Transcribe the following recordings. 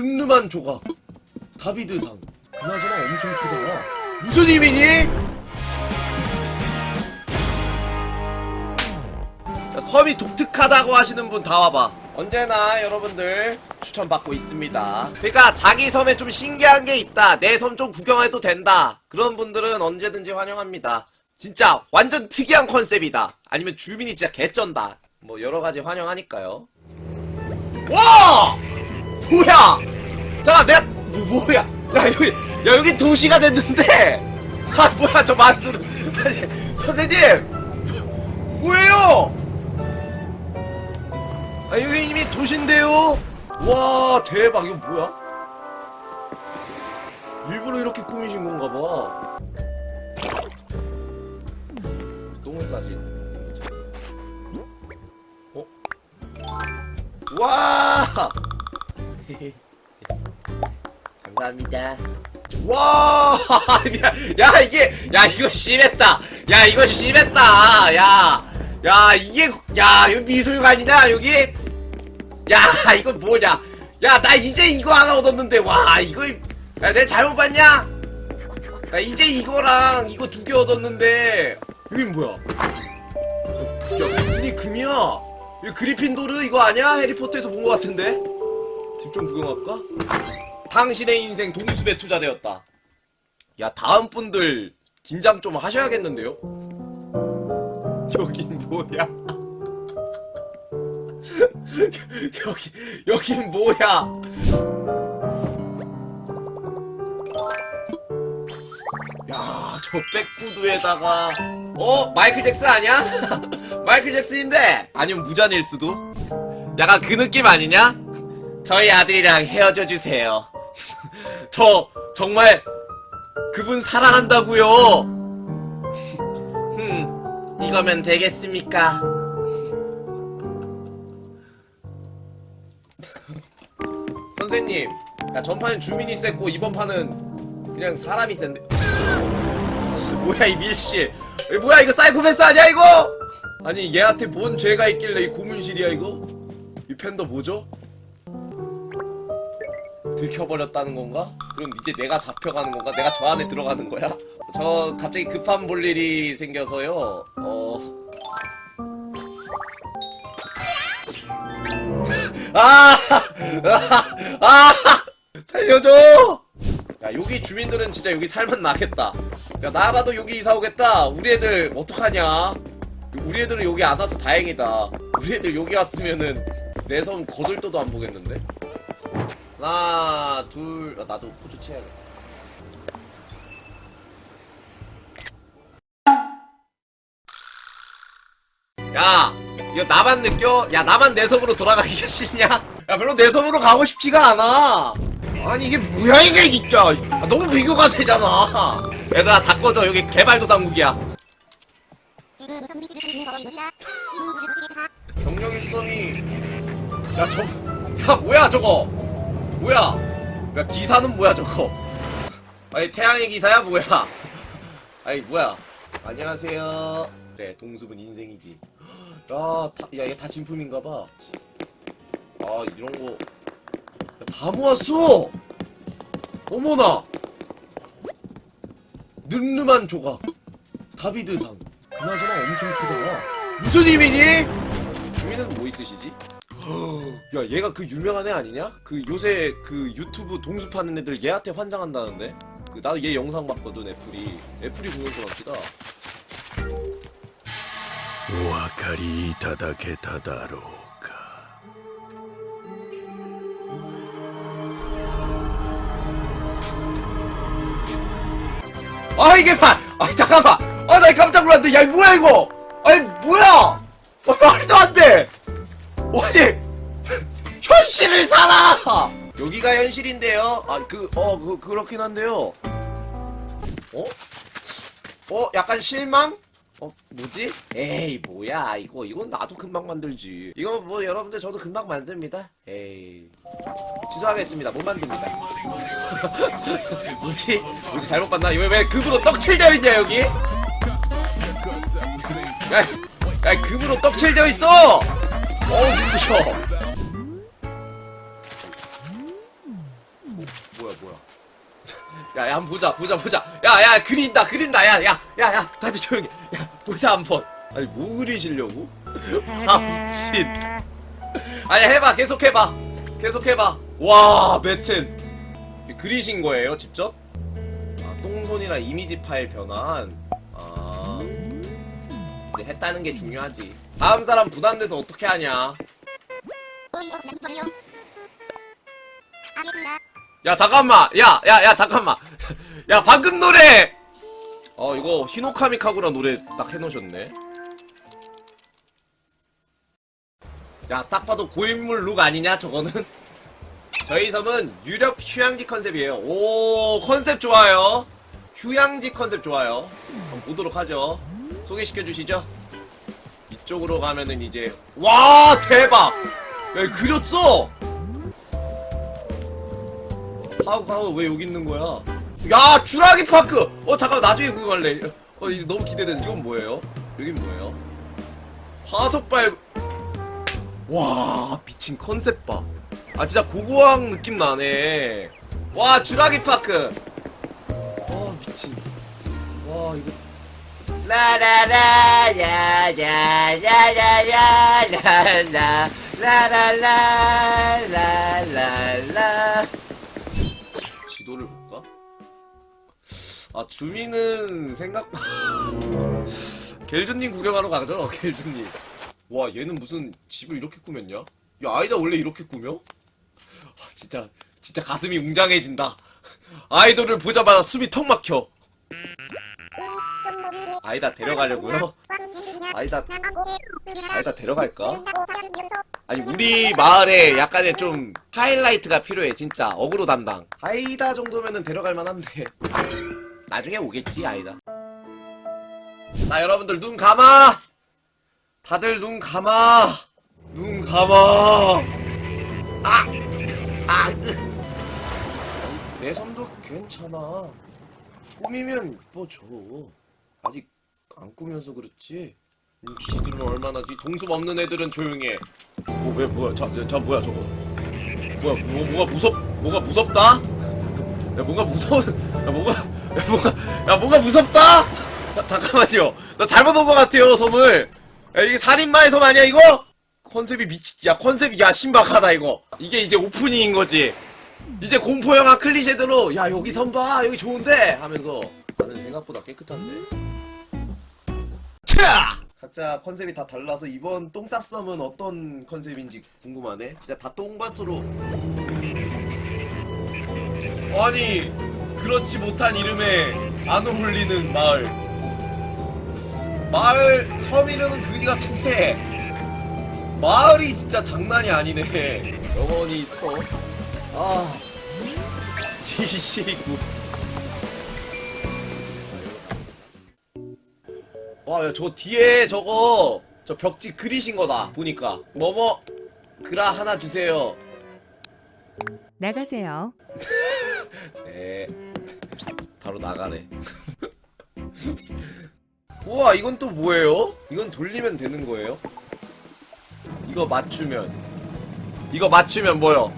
늠름한 조각. 다비드상. 그나저나 엄청 크더라 무슨 의미니? 자, 섬이 독특하다고 하시는 분 다 와봐. 언제나 여러분들 추천받고 있습니다. 그러니까 자기 섬에 좀 신기한 게 있다. 내 섬 좀 구경해도 된다. 그런 분들은 언제든지 환영합니다. 진짜 완전 특이한 컨셉이다. 아니면 주민이 진짜 개쩐다. 뭐 여러가지 환영하니까요. 와! 뭐야! 잠깐 내가 뭐, 뭐야? 야 여기 야 여기 도시가 됐는데 아 뭐야 저 만수르 아니 선생님 뭐예요? 아 여기 이미 도시인데요? 와 대박 이거 뭐야? 일부러 이렇게 꾸미신 건가 봐 똥을 싸신 어? 와! 감사합니다. 와! 야, 야, 이게, 야, 이거 심했다. 야, 이거 심했다. 야, 야, 이게, 야, 여기 미술관이냐, 여기? 야, 이거 뭐냐? 야, 나 이제 이거 하나 얻었는데, 와, 이거, 야, 내가 잘못 봤냐? 나 이제 이거랑 이거 두 개 얻었는데, 여긴 뭐야? 야, 눈이 금이야. 이거 그리핀도르 이거 아니야? 해리포터에서 본 것 같은데? 집 좀 구경할까? 당신의 인생 동숲에 투자되었다. 야, 다음 분들 긴장 좀 하셔야겠는데요? 여긴 뭐야? 여기, 여긴 뭐야? 야, 저 백구두에다가 어? 마이클 잭슨 아니야? 마이클 잭슨인데 아니면 무잔일 수도? 약간 그 느낌 아니냐? 저희 아들이랑 헤어져 주세요. 저 정말 그분 사랑한다고요. 흠, 이거면 되겠습니까? 선생님, 야 전판은 주민이 셌고 이번 판은 그냥 사람이 센데. 뭐야 이 밀씨? 에, 뭐야 이거 사이코패스 아니야 이거? 아니 얘한테 뭔 죄가 있길래 이 고문실이야 이거? 이 팬더 뭐죠? 들켜버렸다는 건가? 그럼 이제 내가 잡혀가는 건가? 내가 저 안에 들어가는 거야? 저 갑자기 급한 볼 일이 생겨서요. 어. 아! 아! 아! 살려줘! 야, 여기 주민들은 진짜 여기 살만 나겠다. 야, 나라도 여기 이사 오겠다. 우리 애들 어떡하냐? 우리 애들은 여기 안 와서 다행이다. 우리 애들 여기 왔으면은 내 섬 거들떠도 안 보겠는데? 하나, 둘, 아, 나도 포즈 취해야겠다. 야, 이거 나만 느껴? 야, 나만 내 섬으로 돌아가기가 싫냐? 야, 별로 내 섬으로 가고 싶지가 않아. 아니, 이게 뭐야, 이게 진짜. 아, 너무 비교가 되잖아. 얘들아, 다 꺼져. 여기 개발도상국이야. 지금 무슨 우리 집에 있는 거 이놈이야? 지금 무슨 집에서 사? 경력 일선이 야저야 뭐야 저거 뭐야? 야 기사는 뭐야 저거? 아니 태양의 기사야 뭐야? 아니 뭐야? 안녕하세요. 그래 동숲은 인생이지. 야얘 다 진품인가봐. 아 이런 거다 모았어! 어머나! 늠름한 조각. 다비드상. 그나저나 엄청 크더라. 무슨 의미니? 주민은 뭐 있으시지? 야 얘가 그 유명한 애 아니냐? 그 요새 그 유튜브 동숲하는 애들 얘한테 환장한다는데? 그 나도 얘 영상 봤거든 애플이 애플이 공연 좀 합시다 お分かりいただけただろうか 아 이게 봐! 아 잠깐만! 아 나 깜짝 놀랐네 야 이거 뭐야 이거! 아니 뭐야! 아, 말도 안 돼! 아니 현실을 살아! 여기가 현실인데요? 아 그 어 그 그렇긴 한데요 어? 어 약간 실망? 어 뭐지? 에이 뭐야 이거 이건 나도 금방 만들지 이거 뭐 여러분들 저도 금방 만듭니다 에이 취소하겠습니다 못 만듭니다 뭐지? 뭐지 잘못 봤나? 왜, 왜 급으로 떡칠되어 있냐 여기? 야, 야 급으로 떡칠되어 있어! 어우 눈부셔 야, 야, 한번 보자, 보자, 보자. 야, 야, 그린다, 그린다. 야, 야, 야, 야, 다들 조용히. 야, 보자, 한 번. 아니, 뭐 그리시려고? 아, 미친. 아니, 해봐, 계속 해봐. 계속 해봐. 와, 매튼. 그리신 거예요, 직접? 아, 똥손이랑 이미지 파일 변환. 아. 우리 했다는 게 중요하지. 다음 사람 부담돼서 어떻게 하냐. 오이 어 남수예요 알겠습니다 야 잠깐만. 야 야 야 잠깐만. 야 방금 노래! 어 이거 히노카미 카구라 노래 딱 해놓으셨네. 야 딱 봐도 고인물 룩 아니냐 저거는? 저희 섬은 유럽 휴양지 컨셉이에요. 오 컨셉 좋아요. 휴양지 컨셉 좋아요. 한번 보도록 하죠. 소개시켜 주시죠. 이쪽으로 가면은 이제 와 대박! 야 그렸어 하우 하우 왜 여기 있는 거야? 야 주라기 파크. 어 잠깐 만 나중에 그거 갈래. 어 이거 너무 기대되는. 이건 뭐예요? 여긴 뭐예요? 화석발. 와 미친 컨셉 봐. 아 진짜 고고학 느낌 나네. 와 주라기 파크. 와 미친. 와 이거. 라라라 야야야야야야 라라 라라라 라라라 아 주민은 생각 겔주님 구경하러 가죠 겔주님 와 얘는 무슨 집을 이렇게 꾸몄냐? 야 아이다 원래 이렇게 꾸며? 아, 진짜 진짜 가슴이 웅장해진다 아이돌을 보자마자 숨이 턱 막혀 아이다 데려가려고요? 아이다 아이다 데려갈까? 아니 우리 마을에 약간의 좀 하이라이트가 필요해 진짜 어그로 담당 아이다 정도면은 데려갈 만한데 나중에 오겠지 아이다 자 여러분들 눈 감아! 다들 눈 감아! 눈 감아! 아! 아! 으. 내 손도 괜찮아. 꾸미면 이뻐져 아직 안 꾸면서 그렇지. 음, 지들은 얼마나 이 동숲 없는 애들은 조용해. 뭐왜 뭐야? 자, 자 뭐야 저거? 뭐야 뭐, 뭐가 무섭 뭐가 무섭다? 야 뭔가 무서워 야 뭐가 야 뭐가 야 뭔가 무섭다? 자 잠깐만요. 나 잘못 온 것 같아요 섬을 야 이게 살인마의 섬 아니야 이거? 컨셉이 미치 야 컨셉이 야 신박하다 이거. 이게 이제 오프닝인 거지. 이제 공포 영화 클리셰대로 야 여기 섬 봐 여기 좋은데? 하면서. 나는 생각보다 깨끗한데. 차! 각자 컨셉이 다 달라서 이번 똥쌌썸은 어떤 컨셉인지 궁금하네. 진짜 다 똥밭으로. 아니 그렇지 못한 이름에 안 어울리는 마을. 마을 섬 이름은 그지 같은데 마을이 진짜 장난이 아니네. 영원히 있어. 아 이시구. 와, 야, 저 뒤에 저거 저 벽지 그리신 거다 보니까 뭐뭐 그라 하나 주세요. 나가세요. 네, 바로 나가네. 우와, 이건 또 뭐예요? 이건 돌리면 되는 거예요? 이거 맞추면 이거 맞추면 뭐요?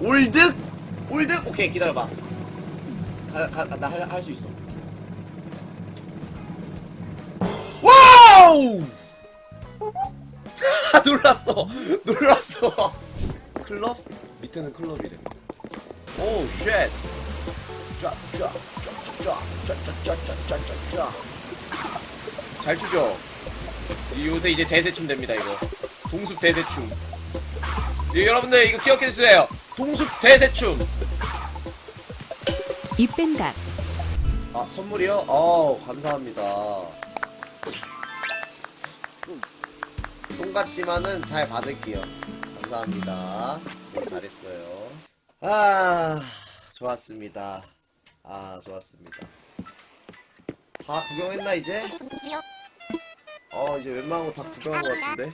올득? 올득? 오케이 기다려봐. 나할 수 있어. 와우! 놀랐어! 놀랐어! 클럽? 밑에는 클럽이래. 오, 쉣! 잘 추죠? 요새 이제 대세춤 됩니다 이거. 동숲 대세춤. 예, 여러분들 이거 기억해주세요. 동숲 대세춤. 입뺀다 아 선물이요? 어 감사합니다. 똥 같지만은 잘 받을게요. 감사합니다. 네, 잘했어요. 아 좋았습니다. 아, 좋았습니다. 다 구경했나, 이제? 어, 이제 웬만한 거 다 구경한 것 같은데?